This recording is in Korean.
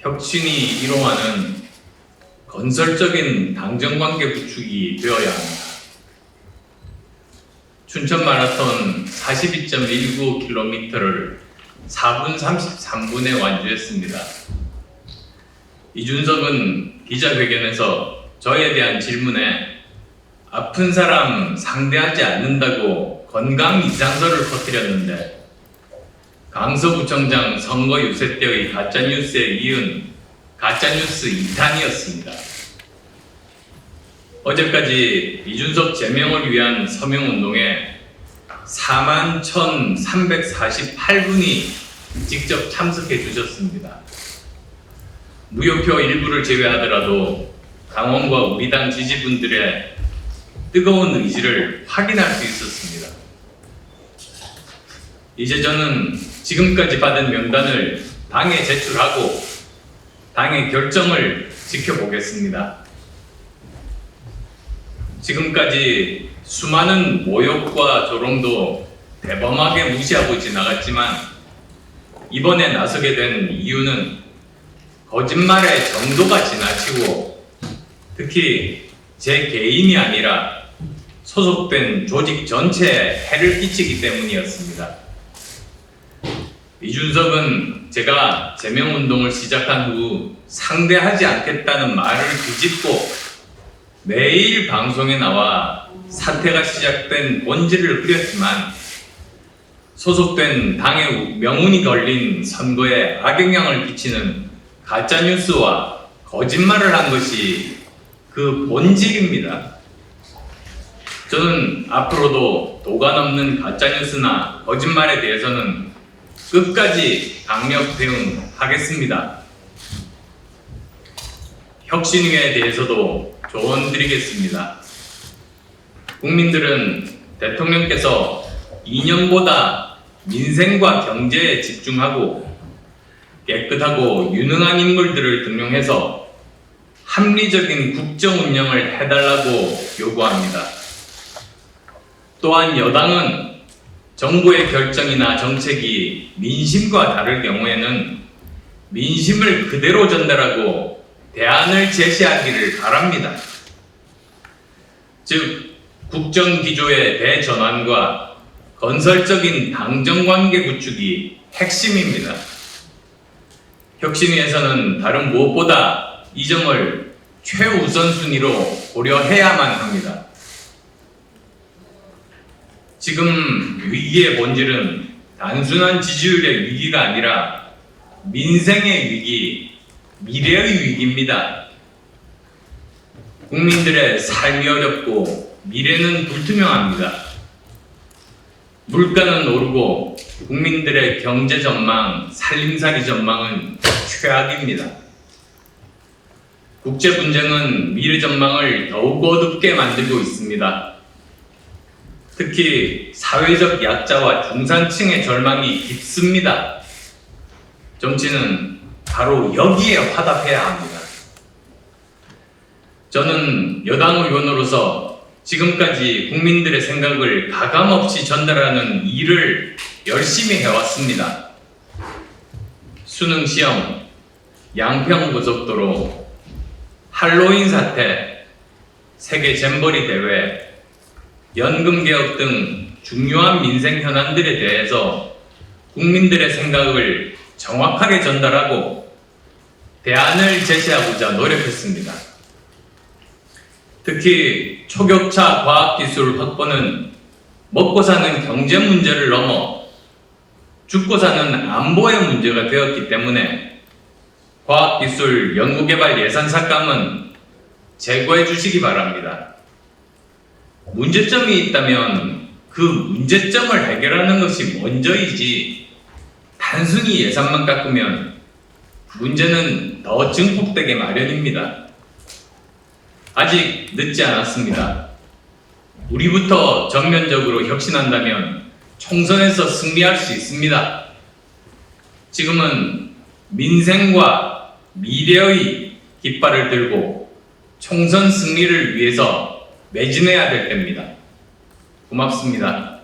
혁신이 이루어가는 건설적인 당정관계 구축이 되어야 합니다. 춘천 마라톤 42.19km를 4분 33분에 완주했습니다. 이준석은 기자회견에서 저에 대한 질문에 아픈 사람 상대하지 않는다고 건강 이상설을 퍼뜨렸는데 강서구청장 선거 유세 때의 가짜뉴스에 이은 가짜뉴스 2탄이었습니다. 어제까지 이준석 제명을 위한 서명운동에 4만 1,348분이 직접 참석해 주셨습니다. 무효표 일부를 제외하더라도 당원과 우리 당 지지분들의 뜨거운 의지를 확인할 수 있었습니다. 이제 저는 지금까지 받은 명단을 당에 제출하고 당의 결정을 지켜보겠습니다. 지금까지 수많은 모욕과 조롱도 대범하게 무시하고 지나갔지만 이번에 나서게 된 이유는 거짓말의 정도가 지나치고 특히 제 개인이 아니라 소속된 조직 전체에 해를 끼치기 때문이었습니다. 이준석은 제가 제명운동을 시작한 후 상대하지 않겠다는 말을 뒤집고 매일 방송에 나와 사태가 시작된 본질을 흐렸지만 소속된 당의 명운이 걸린 선거에 악영향을 끼치는 가짜뉴스와 거짓말을 한 것이 그 본질입니다. 저는 앞으로도 도가 넘는 가짜뉴스나 거짓말에 대해서는 끝까지 강력 대응하겠습니다. 혁신위에 대해서도 조언 드리겠습니다. 국민들은 대통령께서 이념보다 민생과 경제에 집중하고 깨끗하고 유능한 인물들을 등용해서 합리적인 국정 운영을 해달라고 요구합니다. 또한 여당은 정부의 결정이나 정책이 민심과 다를 경우에는 민심을 그대로 전달하고 대안을 제시하기를 바랍니다. 즉, 국정 기조의 대전환과 건설적인 당정관계 구축이 핵심입니다. 혁신위에서는 다른 무엇보다 이 점을 최우선순위로 고려해야만 합니다. 지금 위기의 본질은 단순한 지지율의 위기가 아니라 민생의 위기, 미래의 위기입니다. 국민들의 삶이 어렵고 미래는 불투명합니다. 물가는 오르고 국민들의 경제 전망, 살림살이 전망은 최악입니다. 국제 분쟁은 미래 전망을 더욱 어둡게 만들고 있습니다. 특히 사회적 약자와 중산층의 절망이 깊습니다. 정치는 바로 여기에 화답해야 합니다. 저는 여당 의원으로서 지금까지 국민들의 생각을 가감없이 전달하는 일을 열심히 해왔습니다. 수능 시험, 양평 고속도로, 할로윈 사태, 세계 잼버리 대회, 연금 개혁 등 중요한 민생 현안들에 대해서 국민들의 생각을 정확하게 전달하고 대안을 제시하고자 노력했습니다. 특히 초격차 과학기술 확보는 먹고 사는 경제 문제를 넘어 죽고 사는 안보의 문제가 되었기 때문에 과학기술 연구개발 예산 삭감은 제거해 주시기 바랍니다. 문제점이 있다면 그 문제점을 해결하는 것이 먼저이지 단순히 예산만 깎으면 문제는 더 증폭되게 마련입니다. 아직 늦지 않았습니다. 우리부터 전면적으로 혁신한다면 총선에서 승리할 수 있습니다. 지금은 민생과 미래의 깃발을 들고 총선 승리를 위해서 매진해야 될 때입니다. 고맙습니다.